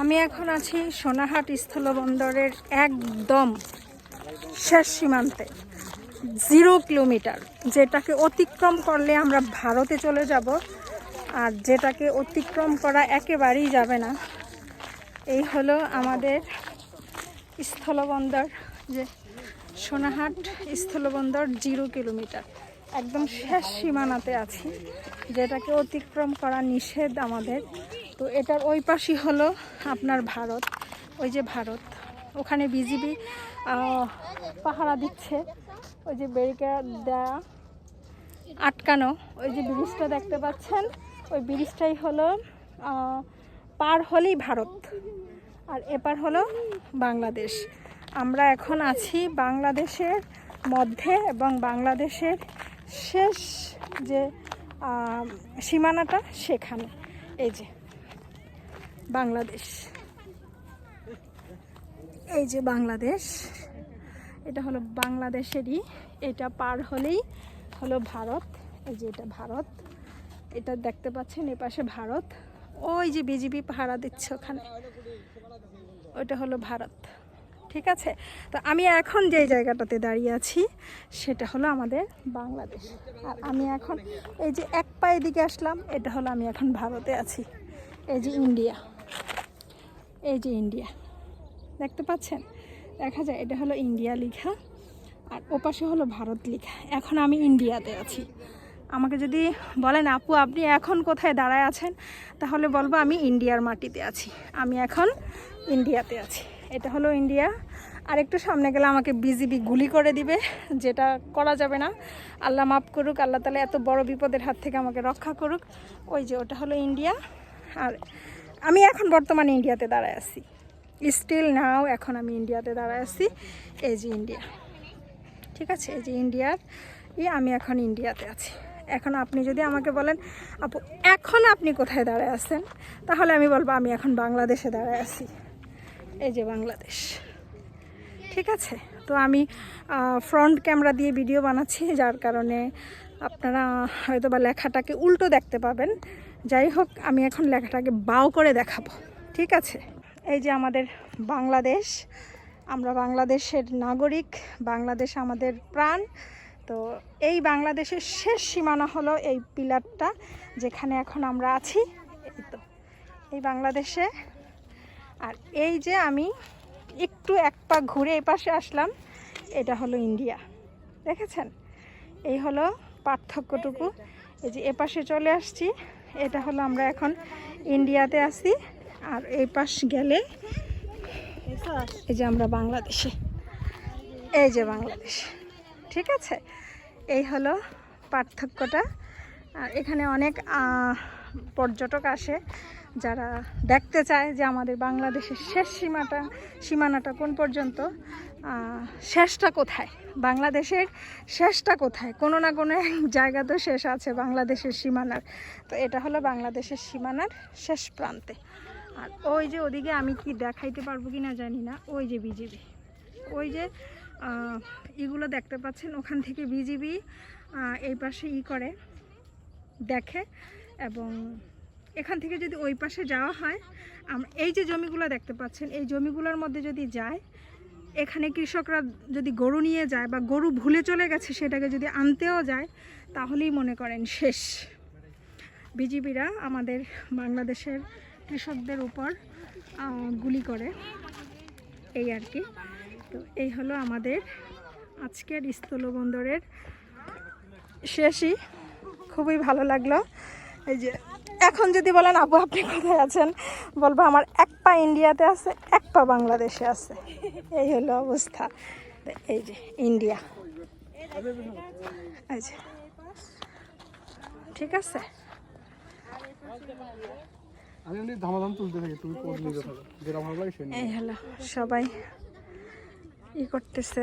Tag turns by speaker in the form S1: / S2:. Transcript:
S1: আমি এখন আছি সোনাহাট স্থলবন্দরের একদম শেষ সীমান্তে, জিরো কিলোমিটার, যেটাকে অতিক্রম করলে আমরা ভারতে চলে যাব। আর যেটাকে অতিক্রম করা একেবারেই যাবে না। এই হলো আমাদের স্থলবন্দর, যে সোনাহাট স্থলবন্দর জিরো কিলোমিটার। একদম শেষ সীমানাতে আছি, যেটাকে অতিক্রম করা নিষেধ আমাদের। তো এটার ওই পাশই হলো আপনার ভারত, ওই যে ভারত। ওখানে বিজিবি পাহারা দিচ্ছে। ওই যে ব্যারিকেড দেয়া আটকানো। ওই যে ব্রিজটা দেখতে পাচ্ছেন? ওই ব্রিজটাই হলো পার হলেই ভারত আর এপার হলো বাংলাদেশ। আমরা এখন আছি বাংলাদেশের মধ্যে এবং বাংলাদেশের শেষ যে সীমানাটা সেখানে। এই যে। বাংলাদেশ। এই যে বাংলাদেশ, এটা হলো বাংলাদেশেরই, এটা পার হলেই হলো ভারত। এই যে এটা ভারত, এটা দেখতে পাচ্ছেন এ পাশে ভারত। ওই যে বিজিবি পাহারা দিচ্ছে ওখানে, ওইটা হলো ভারত। ঠিক আছে? তো আমি এখন যে জায়গাটাতে দাঁড়িয়ে আছি, সেটা হলো আমাদের বাংলাদেশ। আর আমি এখন এই যে এক পায়ে দিকে আসলাম, এটা হলো আমি এখন ভারতে আছি। এই যে ইন্ডিয়া। এই যে ইন্ডিয়া। দেখতে পাচ্ছেন? দেখা যায়, এটা হলো ইন্ডিয়া লেখা, আর ওপাশে হলো ভারত লেখা। এখন আমি ইন্ডিয়াতে আছি। আমাকে যদি বলেন, আপু, আপনি এখন কোথায় দাঁড়ায় আছেন? তাহলে বলব, আমি ইন্ডিয়ার মাটিতে আছি। আমি এখন ইন্ডিয়াতে আছি। এটা হলো ইন্ডিয়া। আর একটু সামনে গেলে আমাকে বিজিবি গুলি করে দিবে, যেটা করা যাবে না। আল্লাহ মাফ করুক, আল্লাহ তালা এত বড় বিপদের হাত থেকে আমাকে রক্ষা করুক। ওই যে, ওটা হলো ইন্ডিয়া। আর আমি এখন বর্তমানে ইন্ডিয়াতে দাঁড়ায় আছি। স্টিল নাও এখন আমি ইন্ডিয়াতে দাঁড়ায় আছি। এই যে ইন্ডিয়া। ঠিক আছে? এই যে ইন্ডিয়ার। ই আমি এখন ইন্ডিয়াতে আছি। এখন আপনি যদি আমাকে বলেন, আপু, এখন আপনি কোথায় দাঁড়ায় আছেন? তাহলে আমি বলব, আমি এখন বাংলাদেশে দাঁড়ায় আছি। এই যে বাংলাদেশ। ঠিক আছে? তো আমি ফ্রন্ট ক্যামেরা দিয়ে ভিডিও বানাচ্ছি, যার কারণে আপনারা হয়তো বা লেখাটাকে উল্টো দেখতে পাবেন। যাই হোক, আমি এখন লেখাটাকে বাও করে দেখাবো, ঠিক আছে? এই যে আমাদের বাংলাদেশ, আমরা বাংলাদেশের নাগরিক, বাংলাদেশ আমাদের প্রাণ। তো এই বাংলাদেশের শেষ সীমানা হলো এই পিলারটা যেখানে এখন আমরা আছি। এই তো, এই বাংলাদেশে। আর এই যে আমি একটু এক পা ঘুরে এই পাশে আসলাম, এটা হলো ইন্ডিয়া, দেখেছেন? এই হলো পার্থক্যটুকু। এই যে এ পাশে চলে আসছি এটা হলো আমরা এখন ইন্ডিয়াতে আছি, আর এই পাশ গেলে এই যে আমরা বাংলাদেশে। এই যে বাংলাদেশ। ঠিক আছে? এই হলো পার্থক্যটা। আর এখানে অনেক পর্যটক আসে যারা দেখতে চায় যে আমাদের বাংলাদেশের শেষ সীমাটা, সীমানাটা কোন পর্যন্ত শেষটা কোথায়? বাংলাদেশের শেষটা কোথায়? কোনো না কোনো জায়গা তো শেষ আছে বাংলাদেশের সীমানার। তো এটা হলো বাংলাদেশের সীমানার শেষ প্রান্তে। আর ওই যে ওদিকে আমি কি দেখাইতে পারব কি না জানি না, ওই যে বিজিবি। ওই যে ইগুলো দেখতে পাচ্ছেন, ওখান থেকে বিজিবি এই পাশে ই করে। দেখে এবং এখান থেকে যদি ওই পাশে যাওয়া হয় এই যে জমিগুলো দেখতে পাচ্ছেন, এই জমিগুলোর মধ্যে যদি যায়, এখানে কৃষকরা যদি গরু নিয়ে যায় বা গরু ভুলে চলে গেছে সেটাকে যদি আনতেও যায়, তাহলেই মনে করেন শেষ। বিজিবিরা আমাদের বাংলাদেশের কৃষকদের উপর গুলি করে। এই আর কি। তো এই হলো আমাদের আজকের স্থলবন্দরের শেষই। খুবই ভালো লাগল। এই যে এখন যদি বলেন আপু আপনি কোথায় আছেন? বলব আমার এক পা ইন্ডিয়াতে আছে এক পা বাংলাদেশে আছে। এই হলো অবস্থা। এই যে ইন্ডিয়া। ঠিক আছে? এই হলো সবাই ই করতেছে।